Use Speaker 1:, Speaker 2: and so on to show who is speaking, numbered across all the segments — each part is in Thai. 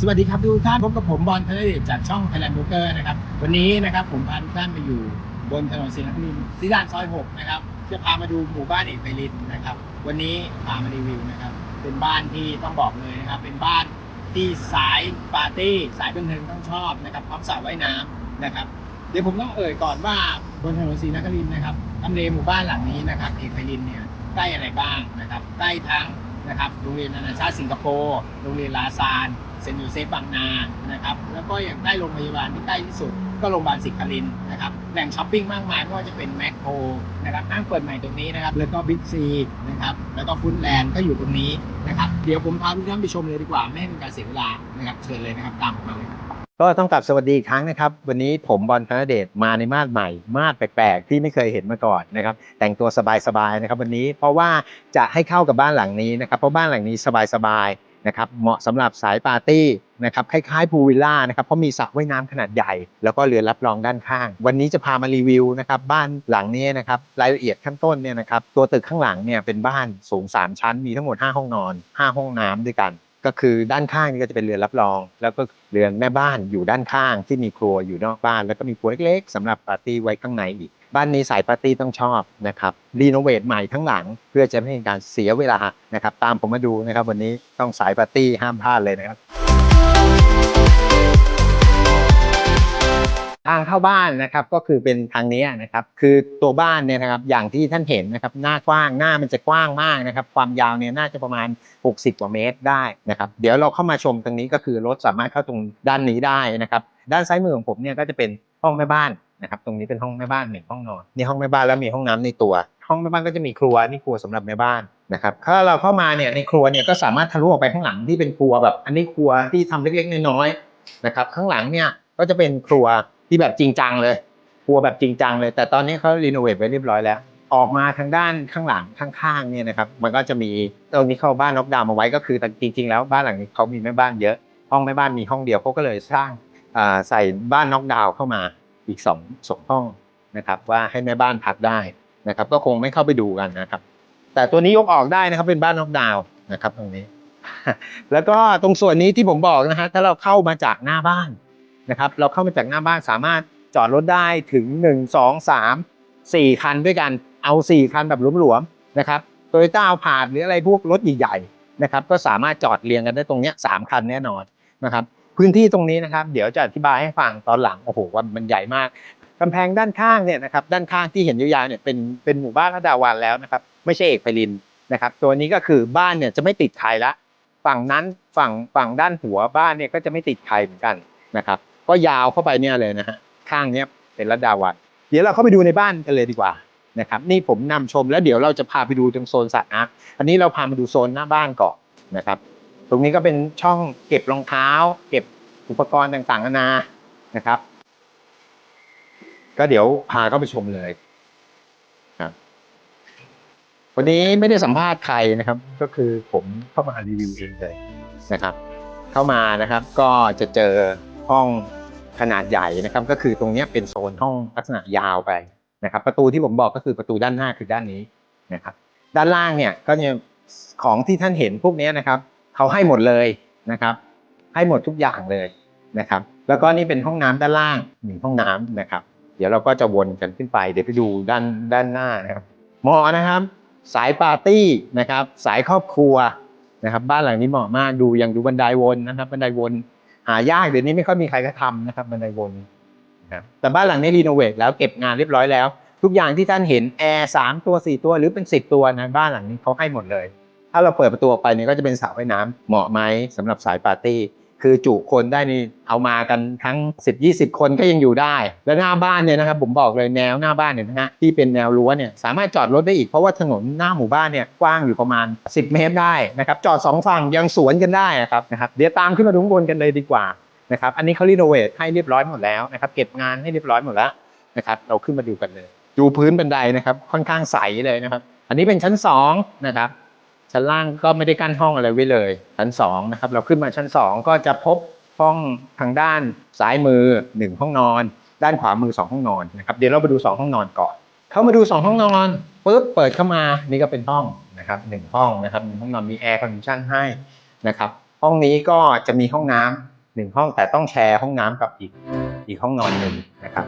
Speaker 1: สวัสดีครับทุกท่านพบกับผมบอลเดชจากช่อง Thailand b r o k e r นะครับ วันนี้นะครับผมพาทุกท่านมาอยู่บนถนนศรีนครินทร์ที่ด้านซอย 6 นะครับ จะพามาดูหมู่บ้านเอกไปรินนะครับ วันนี้พามารีวิวนะครับ เป็นบ้านที่ต้องบอกเลยนะครับ เป็นบ้านที่สายปาร์ตี้สายบันเทิงต้องชอบนะครับพร้อมสระว่ายน้ำนะครับ เดี๋ยวผมต้องเอ่ยก่อนว่าบนถนนศรีนครินทร์นะครับทำเลหมู่บ้านหลังนี้นะครับเอกไปรินเนี่ยใกล้อะไรบ้างนะครับใกล้ทั้ง นะครับโรงเรียนนานาชาติสิงคโปร์โรงเรียนลาซานเซนต์ยูเซฟบางนานะครับแล้วก็อย่างใกล้โรงพยาบาลที่ใกล้ที่สุด ก็โรงพยาบาลศิครินนะครับแหล่งช้อปปิ้งมากมายไม่ว่าจะเป็นแมคโครนะครับห้างเปิดใหม่ตรงนี้นะครับแล้วก็บิ๊กซีนะครับแล้วก็ฟุตแลนด์ก็อยู่ตรงนี้นะครับเดี๋ยวผมพาทุกท่านไปชมเลยดีกว่าไม่ให้เป็นการเสียเวลานะครับเชิญเลยนะครับตามผมมาเลย
Speaker 2: ก็ต้องกลับสวัสดีอีกครั้งนะครับ วันนี้ผมบอลธนเดชมาในมาดใหม่ มาดแปลกๆ ที่ไม่เคยเห็นมาก่อนนะครับ แต่งตัวสบายๆนะครับ วันนี้เพราะว่าจะให้เข้ากับบ้านหลังนี้นะครับ เพราะบ้านหลังนี้สบายๆนะครับ เหมาะสำหรับสายปาร์ตี้นะครับคล้ายๆพูวิลล่านะครับเพราะมีสระว่ายน้ำขนาดใหญ่ แล้วก็เรือรับรองด้านข้าง วันนี้จะพามารีวิวนะครับบ้านหลังนี้นะครับรายละเอียดขั้นต้นเนี่ยนะครับตัวตึกข้างหลังเนี่ยเป็นบ้านสูง 3 ชั้นมีทั้งหมด 5 ห้องนอน 5 ห้องน้ำด้วยกัน ก็คือด้านข้างนี่ก็จะเป็นเรือนรับรอง แล้วก็เรือนแม่บ้านอยู่ด้านข้างที่มีครัวอยู่นอกบ้าน แล้วก็มีครัวเล็กๆสำหรับปาร์ตี้ไว้ข้างในอีก บ้านนี้สายปาร์ตี้ต้องชอบนะครับรีโนเวทใหม่ทั้งหลัง เพื่อจะไม่ให้การเสียเวลานะครับตามผมมาดูนะครับวันนี้ต้องสายปาร์ตี้ห้ามพลาดเลยนะครับ ทางเข้าบ้านนะครับก็คือเป็นทางนี้นะครับคือตัวบ้านเนี่ยนะครับอย่างที่ท่านเห็นนะครับหน้ากว้างหน้ามันจะกว้างมากนะครับความยาวเนี่ยน่าจะประมาณ 60 กว่าเมตรได้นะครับเดี๋ยวเราเข้ามาชมตรงนี้ก็คือรถสามารถเข้าตรงด้านนี้ได้นะครับด้านซ้ายมือของผมเนี่ยก็จะเป็นห้องแม่บ้านนะครับตรงนี้เป็นห้องแม่บ้านหนึ่งห้องนอนนี่ห้องแม่บ้านแล้วมีห้องน้ำในตัว ห้องแม่บ้านก็จะมีครัวนี่ครัวสำหรับแม่บ้านนะครับถ้าเราเข้ามาเนี่ยในครัวเนี่ยก็สามารถทะลุออกไปข้างหลังที่เป็นครัวแบบ อันนี้ครัวที่ทำเล็กๆน้อยๆนะครับข้างหลังเนี่ยก็จะเป็นครัว ที่แบบจริงจังเลยครัวแบบจริงจังเลย แต่ตอนนี้เขารีโนเวทไว้เรียบร้อยแล้ว ออกมาทางด้านข้างหลังข้างๆเนี่ยนะครับ มันก็จะมีตรงนี้เข้าบ้านน็อกดาวน์มาไว้ก็คือแต่จริง ๆ แล้วบ้านหลังนี้เขามีแม่บ้านเยอะ ห้องแม่บ้านมีห้องเดียวเขาก็เลยสร้างใส่บ้านน็อกดาวน์เข้ามาอีกสองสองห้องนะครับว่าให้แม่บ้านพักได้นะครับก็คงไม่เข้าไปดูกันนะครับ แต่ตัวนี้ยกออกได้นะครับเป็นบ้านน็อกดาวน์นะครับตรงนี้ แล้วก็ตรงส่วนนี้ที่ผมบอกนะฮะถ้าเราเข้ามาจากหน้าบ้าน นะครับเราเข้ามาจากหน้าบ้านสามารถจอดรถได้ถึงหนึ่งสองสามสี่คันด้วยกันเอาสี่คันแบบหลวมๆนะครับโตโยต้าผ่านหรืออะไรพวกรถใหญ่ๆนะครับก็สามารถจอดเรียงกันได้ตรงนี้สามคันแน่นอนนะครับพื้นที่ตรงนี้นะครับเดี๋ยวจะอธิบายให้ฟังตอนหลังโอ้โหว่ามันใหญ่มากกำแพงด้านข้างเนี่ยนะครับด้านข้างที่เห็นยาวๆเนี่ยเป็นเป็นหมู่บ้านระดาวันแล้วนะครับไม่ใช่เอกไพลินนะครับตัวนี้ก็คือบ้านเนี่ยจะไม่ติดใครละฝั่งนั้นฝั่งฝั่งด้านหัวบ้านเนี่ยก็จะไม่ติดใครเหมือนกันนะครับ ก็ยาวเข้าไปเนี่ยเลยนะฮะข้างเนี้ยเป็นระดาวันเดี๋ยวเราเข้าไปดูในบ้านกันเลยดีกว่านะครับนี่ผมนำชมแล้วเดี๋ยวเราจะพาไปดูตรงโซนสระน้ำอันนี้เราพามาดูโซนหน้าบ้านก่อนนะครับ ตรงนี้ก็เป็นช่องเก็บรองเท้า เก็บอุปกรณ์ต่างๆนานานะครับ ก็เดี๋ยวพาเข้าไปชมเลยครับวันนี้ไม่ได้สัมภาษณ์ใครนะครับ ก็คือผมเข้ามารีวิวเองเลยนะครับ เข้ามานะครับก็จะเจอห้อง ขนาดใหญ่นะครับ ก็คือตรงนี้เป็นโซนห้องลักษณะยาวไปนะครับ ประตูที่ผมบอกก็คือประตูด้านหน้าคือด้านนี้นะครับ ด้านล่างเนี่ยก็เนี่ยของที่ท่านเห็นพวกนี้นะครับเขาให้หมดเลยนะครับ ให้หมดทุกอย่างเลยนะครับ แล้วก็นี่เป็นห้องน้ำด้านล่างหนึ่งห้องน้ำนะครับ เดี๋ยวเราก็จะวนกันขึ้นไปเดี๋ยวไปดูด้านด้านหน้านะครับเหมาะนะครับ สายปาร์ตี้นะครับ สายครอบครัวนะครับ บ้านหลังนี้เหมาะมากดูอย่างดูบันไดวนนะครับ บันไดวน หายากเดี๋ยวนี้ไม่ค่อยมีใครก็ทำนะครับบันไดวนนะครับแต่บ้านหลังนี้รีโนเวทแล้วเก็บงานเรียบร้อยแล้ว ทุกอย่างที่ท่านเห็นแอร์สามตัวสี่ตัวหรือเป็นสิบตัวนะบ้านหลังนี้เขาให้หมดเลย ถ้าเราเปิดประตูออกไปเนี่ยก็จะเป็นสระว่ายน้ำเหมาะไหมสำหรับสายปาร์ตี้ คือจุคนได้นี่เอามากันทั้ง 10 20 คนก็ยังอยู่ได้ แล้วหน้าบ้านเนี่ยนะครับผมบอกเลยแนวหน้าบ้านเนี่ยนะฮะที่เป็นแนวรั้วเนี่ยสามารถจอดรถได้อีกเพราะว่าถนนหน้าหมู่บ้านเนี่ยกว้างอยู่ประมาณ 10 เมตรได้นะครับจอดสองฝั่งยังสวนกันได้นะครับนะครับเดี๋ยวตามขึ้นมาดูข้างบนกันเลยดีกว่านะครับอันนี้เขารีโนเวทให้เรียบร้อยหมดแล้วนะครับเก็บงานให้เรียบร้อยหมดแล้วนะครับเราขึ้นมาดูกันเลย ดูพื้นบันไดนะครับค่อนข้างใสเลยนะครับ อันนี้เป็นชั้นสองนะครับ ชั้นล่างก็ไม่ได้กั้นห้องอะไรไว้เลย ชั้นสองนะครับเราขึ้นมาชั้นสองก็จะพบห้องทางด้านซ้ายมือหนึ่งห้องนอน ด้านขวามือสองห้องนอนนะครับเดี๋ยวเราไปดูสองห้องนอนก่อน เข้ามาดูสองห้องนอนปุ๊บเปิดเข้ามานี่ก็เป็นห้องนะครับหนึ่งห้องนะครับห้องนอนมีแอร์คอนดิชันให้นะครับห้องห้องนี้ก็จะมีห้องน้ำหนึ่งห้องแต่ต้องแชร์ห้องน้ำกับอีกอีกห้องนอนหนึ่งนะครับ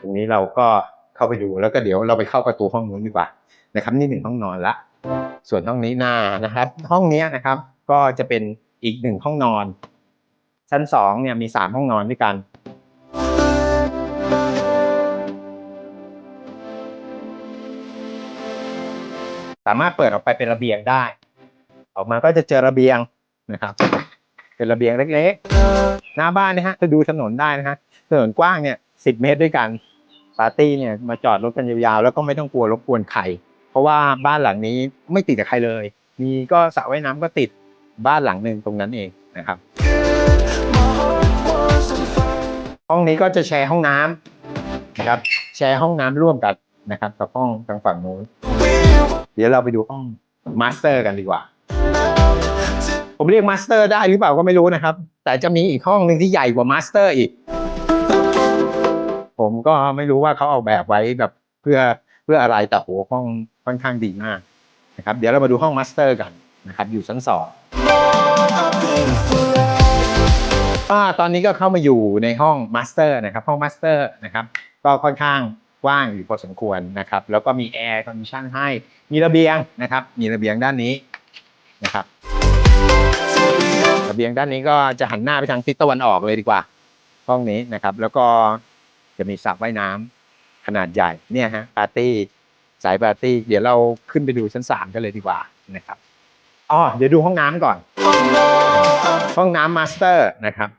Speaker 2: ตรงนี้เราก็เข้าไปดูแล้วก็เดี๋ยวเราไปเข้าประตูห้องนู้นดีกว่านะครับนี่หนึ่งห้องนอนละ ส่วนห้องนี้หน้านะครับ ห้องนี้นะครับ ก็จะเป็นอีกหนึ่งห้องนอน ชั้นสองเนี่ยมีสามห้องนอนด้วยกัน สามารถเปิดออกไปเป็นระเบียงได้ ออกมาก็จะเจอระเบียงนะครับ เป็นระเบียงเล็กๆ หน้าบ้านนะฮะจะดูถนนได้นะฮะถนนกว้างเนี่ยสิบเมตรด้วยกันปาร์ตี้เนี่ยมาจอดรถกันยาวๆแล้วก็ไม่ต้องกลัวรบกวนใคร เพราะว่าบ้านหลังนี้ไม่ติดกับใครเลย มีก็สระว่ายน้ำก็ติดบ้านหลังหนึ่งตรงนั้นเองนะครับ ห้องนี้ก็จะแชร์ห้องน้ำนะครับ แชร์ห้องน้ำร่วมกันนะครับกับห้องทางฝั่งนู้น เดี๋ยวเราไปดูห้องมาสเตอร์กันดีกว่า ผมเรียกมาสเตอร์ได้หรือเปล่าก็ไม่รู้นะครับ แต่จะมีอีกห้องหนึ่งที่ใหญ่กว่ามาสเตอร์อีก ผมก็ไม่รู้ว่าเขาเอาแบบไว้แบบเพื่อ เพื่ออะไรแต่โหห้องค่อนข้างดีมากนะครับ เดี๋ยวเรามาดูห้องมาสเตอร์กันนะครับ อยู่ชั้นสองตอนนี้ก็เข้ามาอยู่ในห้องมาสเตอร์นะครับ ห้องมาสเตอร์นะครับ ก็ค่อนข้างกว้างอยู่พอสมควรนะครับ แล้วก็มีแอร์คอนดิชันให้ มีระเบียงนะครับ มีระเบียงด้านนี้นะครับ ระเบียงด้านนี้ก็จะหันหน้าไปทางทิศตะวันออกเลยดีกว่า ห้องนี้นะครับ แล้วก็จะมีสระว่ายน้ำ ขนาดใหญ่เนี่ยฮะปาร์ตี้สายปาร์ตี้เดี๋ยวเราขึ้นไปดูชั้นสามกันเลยดีกว่านะครับอ๋อเดี๋ยวดูห้องน้ำก่อน ห้องน้ำมาสเตอร์นะครับ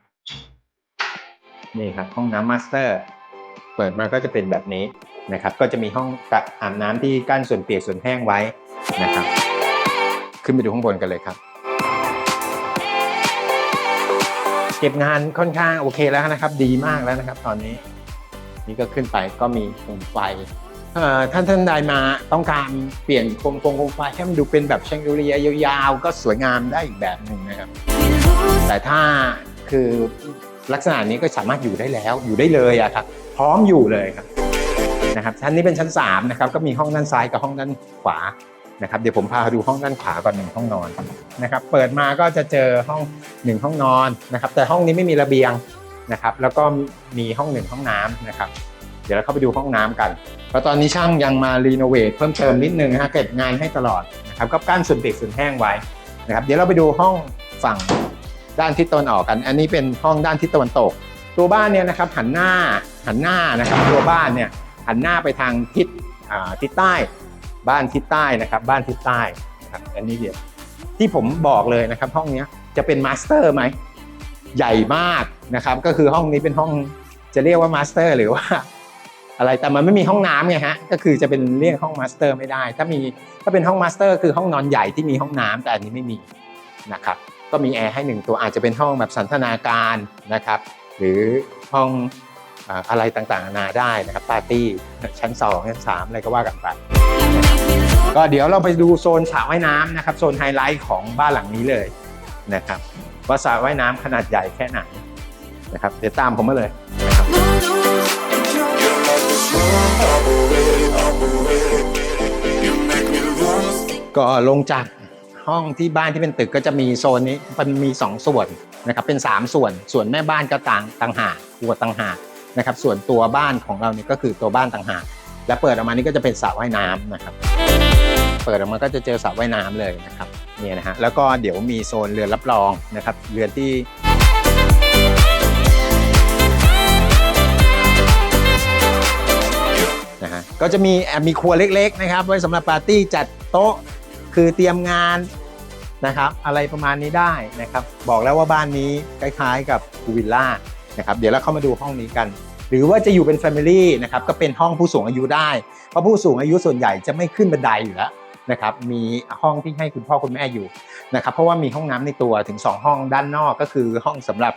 Speaker 2: นี่ครับห้องน้ำมาสเตอร์เปิดมาก็จะเป็นแบบนี้นะครับ ก็จะมีห้องกะอาบน้ำที่กั้นส่วนเปียกส่วนแห้งไว้นะครับ ขึ้นไปดูข้างบนกันเลยครับ เก็บงานค่อนข้างโอเคแล้วนะครับ ดีมากแล้วนะครับ ตอนนี้ นี่ก็ขึ้นไปก็มีโคมไฟท่านท่านใดมาต้องการเปลี่ยนโคมโคมโคมไฟให้มันดูเป็นแบบแชงเดเลียยาวๆ ก็สวยงามได้อีกแบบหนึ่งนะครับ แต่ถ้าคือลักษณะนี้ก็สามารถอยู่ได้แล้วอยู่ได้เลยอะครับพร้อมอยู่เลยครับนะครับชั้นนี้เป็นชั้น3นะครับก็มีห้องด้านซ้ายกับห้องด้านขวานะครับเดี๋ยวผมพาดูห้องด้านขวาก่อนหนึ่งห้องนอนนะครับเปิดมาก็จะเจอห้องหนึ่งห้องนอนนะครับแต่ห้องนี้ไม่มีระเบียง นะครับแล้วก็มีห้องหนึ่งห้องน้ำนะครับ เดี๋ยวเราเข้าไปดูห้องน้ำกันเพราะตอนนี้ช่างยังมารีโนเวทเพิ่มเติมนิดนึงนะฮะเก็บงานให้ตลอดนะครับก็กั้นส่วนเปียกส่วนแห้งไว้นะครับเดี๋ยวเราไปดูห้องฝั่งด้านทิศตะวันออกกัน อันนี้เป็นห้องด้านทิศตะวันตก ตัวบ้านเนี่ยนะครับหันหน้าหันหน้านะครับตัวบ้านเนี่ยหันหน้าไปทางทิศทิศใต้ บ้านทิศใต้นะครับ บ้านทิศใต้นะครับอันนี้เดี๋ยวที่ผมบอกเลยนะครับ ห้องนี้จะเป็นมาสเตอร์ไหม ใหญ่มากนะครับ ก็คือห้องนี้เป็นห้องจะเรียกว่ามาสเตอร์หรือว่า อะไรแต่มันไม่มีห้องน้ำไงฮะก็คือจะเป็นเรียกห้องมาสเตอร์ไม่ได้ ถ้ามีถ้าเป็นห้องมาสเตอร์คือห้องนอนใหญ่ที่มีห้องน้ำแต่อันนี้ไม่มีนะครับก็มีแอร์ให้หนึ่งตัวอาจจะเป็นห้องแบบสันทนาการนะครับ หรือห้องอ่าอะไรต่างๆนานาได้นะครับปาร์ตี้ชั้น2ชั้น3อะไรก็ว่ากันไปก็เดี๋ยวเราไปดูโซนสระว่ายน้ำนะครับ โซนไฮไลท์ของบ้านหลังนี้เลยนะครับ ว่าสระว่ายน้ำขนาดใหญ่แค่ไหนนะครับเดี๋ยวตามผมมาเลยนะครับก็ลงจากห้องที่บ้านที่เป็นตึกก็จะมีโซนนี้มันมี 2 ส่วนนะครับเป็น 3 ส่วนส่วนแม่บ้านก็ต่างต่างหากครัวต่างหากนะครับส่วนตัวบ้านของเราเนี่ยก็คือตัวบ้านต่างหากและเปิดออกมานี่ก็จะเป็นสระว่ายน้ำนะครับ เปิดออกมาก็จะเจอสระว่ายน้ำเลยนะครับ เนี่ยนะฮะแล้วก็เดี๋ยวมีโซนเรือนรับรองนะครับเรือนที่นะฮะก็จะมีแอบมีครัวเล็กๆนะครับ ไว้สำหรับปาร์ตี้จัดโต๊ะคือเตรียมงานนะครับ อะไรประมาณนี้ได้นะครับ บอกแล้วว่าบ้านนี้คล้ายๆกับพูวิลล่านะครับเดี๋ยวเราเข้ามาดูห้องนี้กัน หรือว่าจะอยู่เป็นแฟมิลี่นะครับก็เป็นห้องผู้สูงอายุได้ เพราะผู้สูงอายุส่วนใหญ่จะไม่ขึ้นบันไดอยู่แล้ว นะครับมีห้องที่ให้คุณพ่อคุณแม่อยู่นะครับเพราะว่ามีห้องน้ำในตัวถึง 2 ห้องด้านนอกก็คือห้องสำหรับ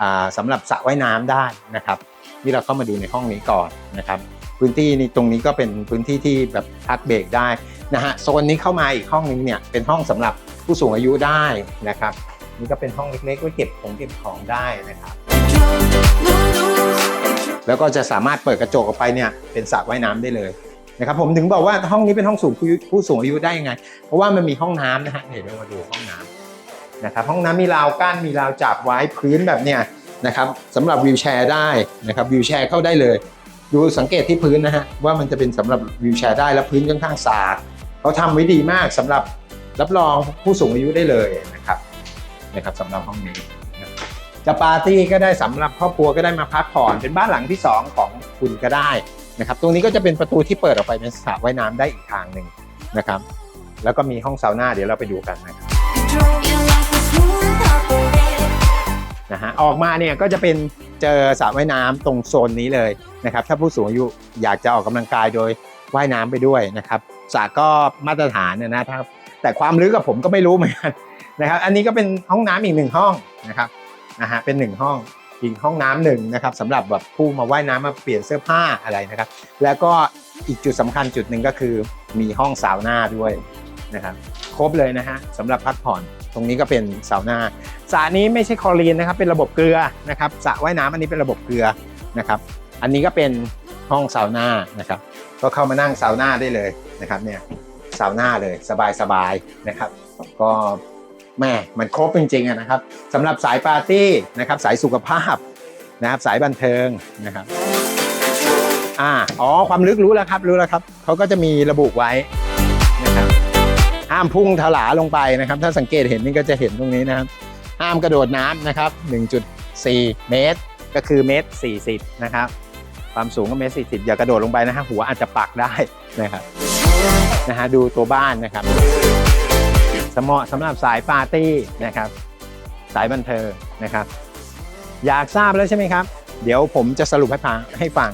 Speaker 2: อ่าสำหรับสระว่ายน้ำได้นะครับนี่เราเข้ามาดูในห้องนี้ก่อนนะครับพื้นที่นี่ตรงนี้ก็เป็นพื้นที่ที่แบบพักเบรกได้นะฮะโซนนี้เข้ามาอีกห้องนึงเนี่ยเป็นห้องสำหรับผู้สูงอายุได้นะครับนี่ก็เป็นห้องเล็กๆไว้เก็บของเก็บของได้นะครับ แล้วก็จะสามารถเปิดกระจกออกไปเนี่ยเป็นสระว่ายน้ำได้เลย นะครับผมถึงบอกว่าห้องนี้เป็นห้องสูงผู้สูงอายุได้ยังไง เพราะว่ามันมีห้องน้ำนะฮะเดี๋ยวเรามาดูห้องน้ำนะครับห้องน้ำมีราวกั้นมีราวจับไว้พื้นแบบเนี้ยนะครับสำหรับวิวแชร์ได้นะครับวิวแชร์เข้าได้เลย ดูสังเกตที่พื้นนะฮะว่ามันจะเป็นสำหรับวิวแชร์ได้แล้วพื้นค่อนข้างสะอาดเขาทำไว้ดีมากสำหรับรับรองผู้สูงอายุได้เลยนะครับนะครับสำหรับห้องนี้นะจะปาร์ตี้ก็ได้สำหรับครอบครัวก็ได้มาพักผ่อนเป็นบ้านหลังที่สองของคุณก็ได้ นะครับตรงนี้ก็จะเป็นประตูที่เปิดออกไปเป็นสระว่ายน้ำได้อีกทางหนึ่งนะครับ แล้วก็มีห้องซาวน่าเดี๋ยวเราไปดูกันนะครับนะฮะออกมาเนี่ยก็จะเป็นเจอสระว่ายน้ำตรงโซนนี้เลยนะครับ ถ้าผู้สูงอายุอยากจะออกกำลังกายโดยว่ายน้ำไปด้วยนะครับสระก็มาตรฐานเนยนะครับ แต่ความลึกกับผมก็ไม่รู้เหมือนกันนะครับ อันนี้ก็เป็นห้องน้ำอีกหนึ่งห้องนะครับนะฮะเป็นหนึ่งห้อง อีกห้องน้ำหนึ่งนะครับสำหรับแบบผู้มาว่ายน้ำมาเปลี่ยนเสื้อผ้าอะไรนะครับ แล้วก็อีกจุดสำคัญจุดหนึ่งก็คือมีห้องซาวน่าด้วยนะครับครบเลยนะฮะสำหรับพักผ่อนตรงนี้ก็เป็นซาวน่าสระนี้ไม่ใช่คลอรีนนะครับเป็นระบบเกลือนะครับสระว่ายน้ำอันนี้เป็นระบบเกลือนะครับ อันนี้ก็เป็นห้องซาวน่านะครับ ก็เข้ามานั่งซาวน่าได้เลยนะครับเนี่ยซาวน่าเลยสบายๆนะครับ ก็ แม่มันครบจริงๆนะครับสำหรับสายปาร์ตี้นะครับสายสุขภาพนะครับสายบันเทิงนะครับอ่าอ๋อความลึกรู้แล้วครับรู้แล้วครับเขาก็จะมีระบุไว้นะครับห้ามพุ่งถลาลงไปนะครับ ถ้าสังเกตเห็นนี่ก็จะเห็นตรงนี้นะครับ ห้ามกระโดดน้ำนะครับ 1.4 เมตร ก็คือเมตร 40 นะครับ ความสูงก็เมตร 40 อย่ากระโดดลงไปนะฮะหัวอาจจะปักได้นะครับนะฮะดูตัวบ้านนะครับ เหมาะสำหรับสายปาร์ตี้นะครับ สายบันเทิงนะครับ อยากทราบแล้วใช่ไหมครับ เดี๋ยวผมจะสรุปให้ฟังให้ฟัง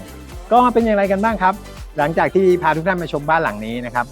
Speaker 2: ก็เป็นอย่างไรกันบ้างครับ หลังจากที่พาทุกท่านมาชมบ้านหลังนี้นะครับ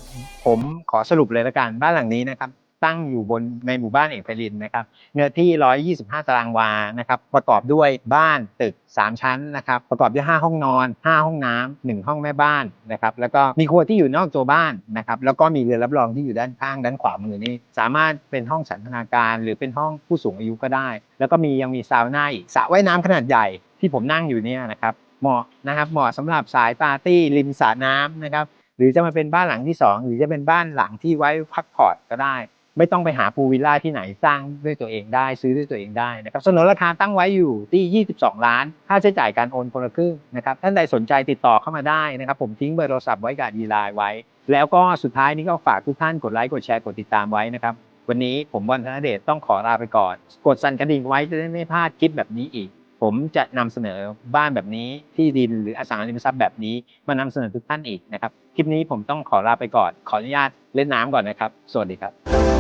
Speaker 2: ผมขอสรุปเลยละกันบ้านหลังนี้นะครับ ตั้งอยู่บนในหมู่บ้านเอกพรินนะครับเนื้อที่ 125 ตารางวานะครับประกอบด้วยบ้านตึก 3 ชั้นนะครับประกอบด้วย 5 ห้องนอน 5 ห้องน้ำ1ห้องแม่บ้านนะครับแล้วก็มีครัวที่อยู่นอกตัวบ้านนะครับแล้วก็มีเรือรับรองที่อยู่ด้านข้างด้านขวามือนี่สามารถเป็นห้องสันทนาการ หรือเป็นห้องผู้สูงอายุก็ได้ แล้วก็มียังมีซาวน่าอีกสระว่ายน้ำขนาดใหญ่ที่ผมนั่งอยู่เนี่ยนะครับเหมาะนะครับเหมาะสำหรับสายปาร์ตี้ริมสระน้ำนะครับหรือจะมาเป็นบ้านหลังที่ 2 หรือจะเป็นบ้านหลังที่ไว้พักผ่อนก็ได้ ไม่ต้องไปหาพูวิลล่าที่ไหนสร้างด้วยตัวเองได้ซื้อด้วยตัวเองได้นะครับเสนนราคาตั้งไว้อยู่ที่ 22 ล้าน ค่าใช้จ่ายการโอนคนละครึ่งนะครับท่านใดสนใจติดต่อเข้ามาได้นะครับ ผมทิ้งเบอร์โทรศัพท์ไว้กับดีไลน์ไว้ แล้วก็สุดท้ายนี้ก็ฝากทุกท่านกดไลค์กดแชร์กดติดตามไว้นะครับวันนี้ผมบอลธนเดชต้องขอลาไปก่อน กดสั่นกระดิ่งไว้จะได้ไม่พลาดคลิปแบบนี้อีก ผมจะนำเสนอบ้านแบบนี้ที่ดินหรืออสังหาริมทรัพย์แบบนี้มานำเสนอทุกท่านอีกนะครับคลิปนี้ผมต้องขอลาไปก่อนขออนุญาตเล่นน้ำก่อนนะครับ สวัสดีครับ